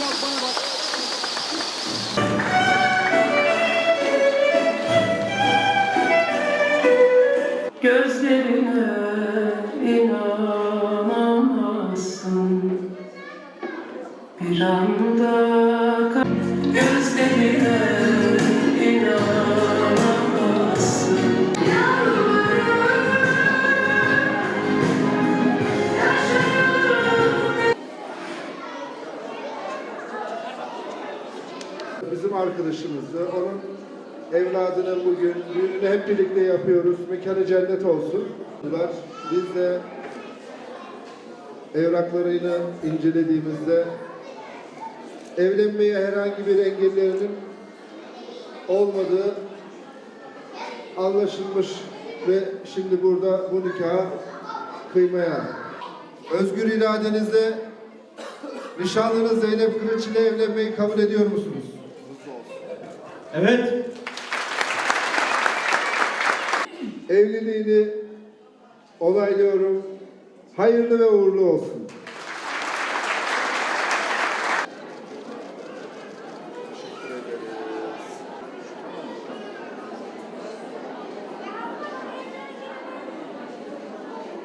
yapmaya bak. Gözlerine inanamazsın Bir anda Gözlerine Bizim arkadaşımızdı. Onun evladının bugün düğününü hep birlikte yapıyoruz. Mekanı cennet olsun. Biz de evraklarını incelediğimizde evlenmeye herhangi bir engellerinin olmadığı anlaşılmış ve şimdi burada bu nikahı kıymaya özgür iradenizle nişanlınız Zeynep Kılıç ile evlenmeyi kabul ediyor musunuz? Evet. Evliliğini onaylıyorum. Hayırlı ve uğurlu olsun.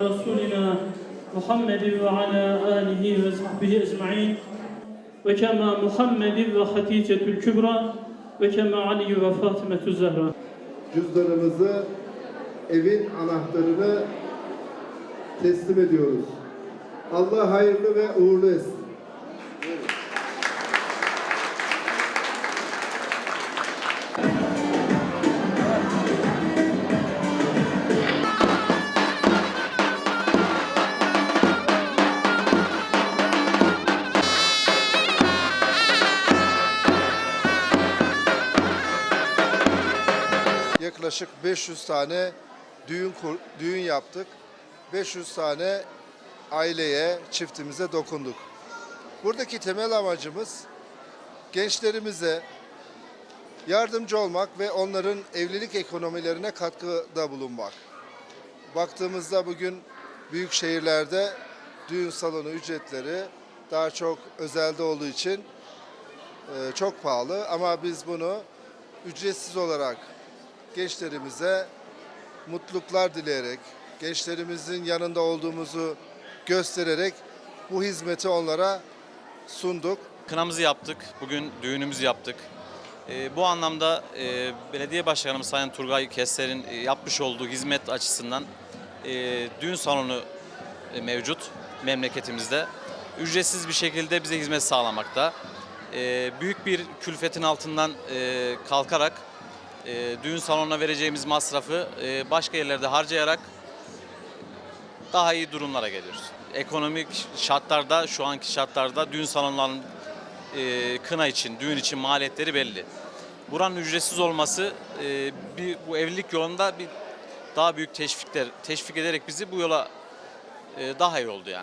رسولنا محمد وعلى آله وصحبه أجمعين وكما محمد وخديجة الكبرى ve keme Ali ve Fatimetu Zehra. Cüzdanımızı, evin anahtarını teslim ediyoruz. Allah hayırlı ve uğurlu etsin. Evet. Yaklaşık 500 tane düğün düğün yaptık. 500 tane aileye, çiftimize dokunduk. Buradaki temel amacımız gençlerimize yardımcı olmak ve onların evlilik ekonomilerine katkıda bulunmak. Baktığımızda bugün büyük şehirlerde düğün salonu ücretleri daha çok özelde olduğu için e, çok pahalı ama biz bunu ücretsiz olarak gençlerimize mutluluklar dileyerek, gençlerimizin yanında olduğumuzu göstererek bu hizmeti onlara sunduk. Kınamızı yaptık, bugün düğünümüzü yaptık. Ee, bu anlamda e, belediye başkanımız Sayın Turgay Kesser'in e, yapmış olduğu hizmet açısından e, düğün salonu e, mevcut memleketimizde. Ücretsiz bir şekilde bize hizmet sağlamakta. E, büyük bir külfetin altından e, kalkarak e, düğün salonuna vereceğimiz masrafı e, başka yerlerde harcayarak daha iyi durumlara geliyoruz. Ekonomik şartlarda, şu anki şartlarda düğün salonlarının e, kına için, düğün için maliyetleri belli. Buranın ücretsiz olması e, bir, bu evlilik yolunda bir daha büyük teşvikler teşvik ederek bizi bu yola e, daha iyi oldu yani.